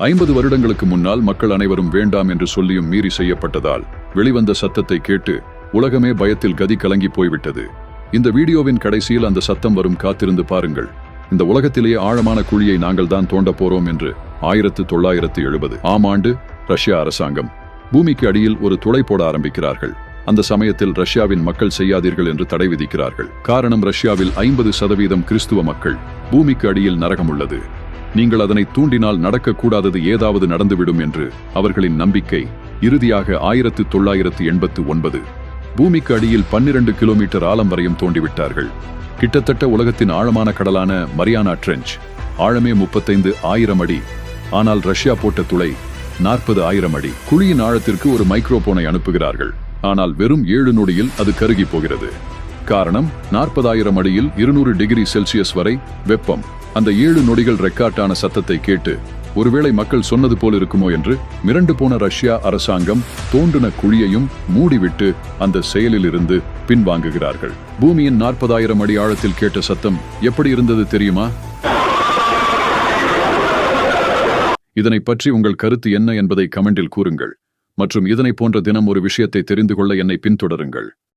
ஐம்பது வருடங்களுக்கு முன்னால் மக்கள் அனைவரும் வேண்டாம் என்று சொல்லியும் மீறி செய்யப்பட்டதால் வெளிவந்த சத்தத்தை கேட்டு உலகமே பயத்தில் கதி கலங்கி போய்விட்டது. இந்த வீடியோவின் கடைசியில் அந்த சத்தம் வரும் காத்திருந்து பாருங்கள். இந்த உலகத்திலேயே ஆழமான குழியை நாங்கள் தான் தோண்ட போறோம் என்று ஆயிரத்து தொள்ளாயிரத்து எழுபது ஆம் ஆண்டு ரஷ்யா அரசாங்கம் பூமிக்கு அடியில் ஒரு துளை போட ஆரம்பிக்கிறார்கள். அந்த சமயத்தில் ரஷ்யாவின் மக்கள் செய்யாதீர்கள் என்று தடை விதிக்கிறார்கள். காரணம் ரஷ்யாவில் ஐம்பது சதவீதம் கிறிஸ்துவ மக்கள் பூமிக்கு அடியில் நரகம் உள்ளது நீங்கள் அதனை தூண்டினால் நடக்கக்கூடாதது ஏதாவது நடந்துவிடும் என்று அவர்களின் நம்பிக்கை. இறுதியாக ஆயிரத்து தொள்ளாயிரத்து எண்பத்து ஒன்பது. பூமிக்கு அடியில் பன்னிரண்டு கிலோமீட்டர் ஆழம் வரையும் தோண்டிவிட்டார்கள். கிட்டத்தட்ட உலகத்தின் ஆழமான கடலான மரியானா ட்ரெஞ்ச். ஆழமே முப்பத்தைந்து ஆயிரம் அடி. ஆனால் ரஷ்யா போட்ட துளை நாற்பது ஆயிரம் அடி. குழியின் ஆழத்திற்கு ஒரு மைக்ரோபோனை அனுப்புகிறார்கள். ஆனால் வெறும் ஏழு நொடியில் அது கருகி போகிறது. காரணம் நாற்பதாயிரம் அடியில் இருநூறு டிகிரி செல்சியஸ் வரை வெப்பம். அந்த ஏழு நொடிகள் ரெக்கார்டான சத்தத்தை கேட்டு ஒருவேளை மக்கள் சொன்னது போல் இருக்குமோ என்று மிரண்டு போன ரஷ்யா அரசாங்கம் தோண்டின குழியையும் மூடிவிட்டு அந்த செயலில் இருந்து பின்வாங்குகிறார்கள். பூமியின் நாற்பதாயிரம் அடி ஆழத்தில் கேட்ட சத்தம் எப்படி இருந்தது தெரியுமா? இதனை பற்றி உங்கள் கருத்து என்ன என்பதை கமெண்டில் கூறுங்கள். மற்றும் இதனை போன்ற தினம் ஒரு விஷயத்தை தெரிந்து கொள்ள என்னை பின்தொடருங்கள்.